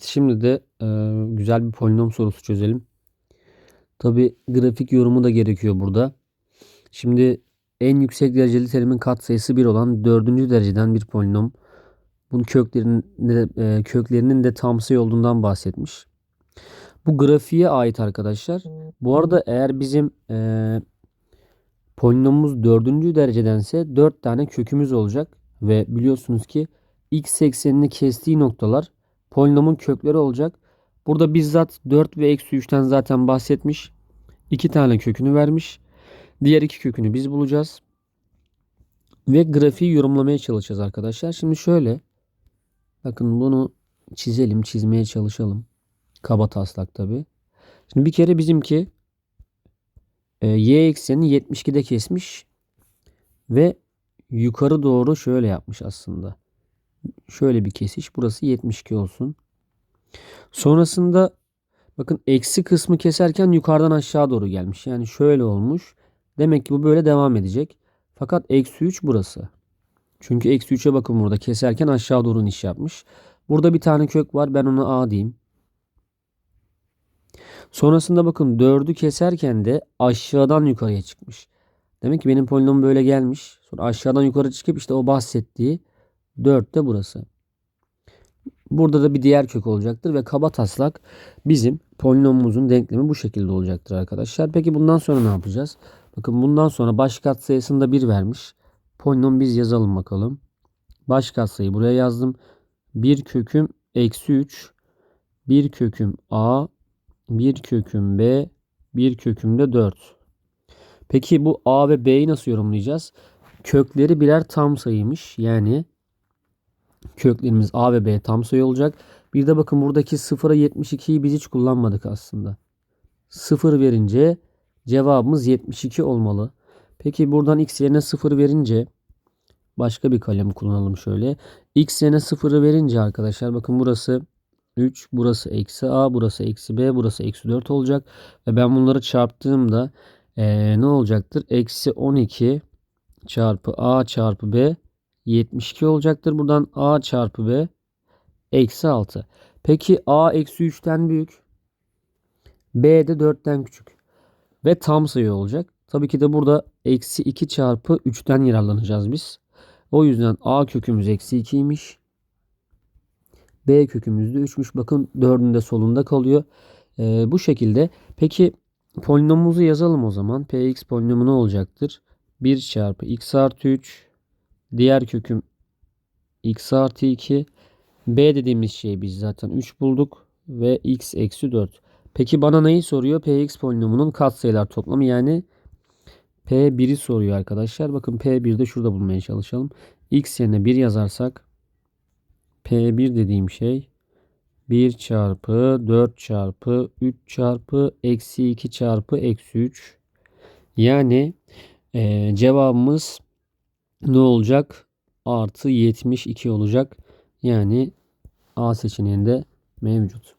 Şimdi de e, güzel bir polinom sorusu çözelim. Tabi grafik yorumu da gerekiyor burada. Şimdi en yüksek dereceli terimin katsayısı 1 olan 4. dereceden bir polinom. Bunun köklerinin de, e, köklerinin de tam sayı olduğundan bahsetmiş. Bu grafiğe ait arkadaşlar. Bu arada eğer bizim e, polinomumuz 4. derecedense 4 tane kökümüz olacak. Ve biliyorsunuz ki x eksenini kestiği noktalar polinomun kökleri olacak. Burada bizzat 4 ve eksi 3'ten zaten bahsetmiş. 2 tane kökünü vermiş. Diğer iki kökünü biz bulacağız. Ve grafiği yorumlamaya çalışacağız arkadaşlar. Şimdi şöyle. Bakın bunu çizelim. Çizmeye çalışalım. Kaba taslak tabi. Şimdi bir kere bizimki e, y eksenini 72'de kesmiş. Ve yukarı doğru şöyle yapmış aslında. Şöyle bir kesiş. Burası 72 olsun. Sonrasında bakın eksi kısmı keserken yukarıdan aşağı doğru gelmiş. Yani şöyle olmuş. Demek ki bu böyle devam edecek. Fakat eksi 3 burası. Çünkü eksi 3'e bakın burada keserken aşağı doğru iniş yapmış. Burada bir tane kök var. Ben ona A diyeyim. Sonrasında bakın 4'ü keserken de aşağıdan yukarıya çıkmış. Demek ki benim polinom böyle gelmiş. Sonra aşağıdan yukarı çıkıp işte o bahsettiği 4 de burası. Burada da bir diğer kök olacaktır ve kaba taslak bizim polinomumuzun denklemi bu şekilde olacaktır arkadaşlar. Peki bundan sonra ne yapacağız? Bakın bundan sonra baş katsayısında 1 vermiş. Polinom biz yazalım bakalım. Baş katsayı buraya yazdım. 1 köküm eksi 3. 1 köküm a. 1 köküm b. 1 köküm de 4. Peki bu a ve b'yi nasıl yorumlayacağız? Kökleri birer tam sayıymış. Yani köklerimiz a ve b tam sayı olacak. Bir de bakın buradaki 0'a 72'yi biz hiç kullanmadık aslında. 0 verince cevabımız 72 olmalı. Peki buradan x yerine 0 verince başka bir kalem kullanalım şöyle. x yerine 0'ı verince arkadaşlar bakın burası 3, burası eksi a, burası eksi b, burası eksi 4 olacak. Ve ben bunları çarptığımda ee, ne olacaktır? Eksi 12 çarpı a çarpı b 72 olacaktır. Buradan a çarpı b eksi 6. Peki a eksi 3'ten büyük. b de 4'ten küçük. Ve tam sayı olacak. Tabii ki de burada eksi 2 çarpı 3'ten yararlanacağız biz. O yüzden a kökümüz eksi 2'ymiş. B kökümüz de 3'müş. Bakın 4'ün de solunda kalıyor. Ee, bu şekilde. Peki polinomumuzu yazalım o zaman. Px polinomu ne olacaktır? 1 çarpı x artı 3. Diğer köküm x artı 2. B dediğimiz şeyi biz zaten 3 bulduk. Ve x eksi 4. Peki bana neyi soruyor? Px polinomunun katsayılar toplamı yani P1'i soruyor arkadaşlar. Bakın P1'de şurada bulmaya çalışalım. X yerine 1 yazarsak P1 dediğim şey 1 çarpı 4 çarpı 3 çarpı eksi 2 çarpı eksi 3. Yani e, cevabımız ne olacak? Artı 72 olacak. Yani A seçeneğinde mevcut.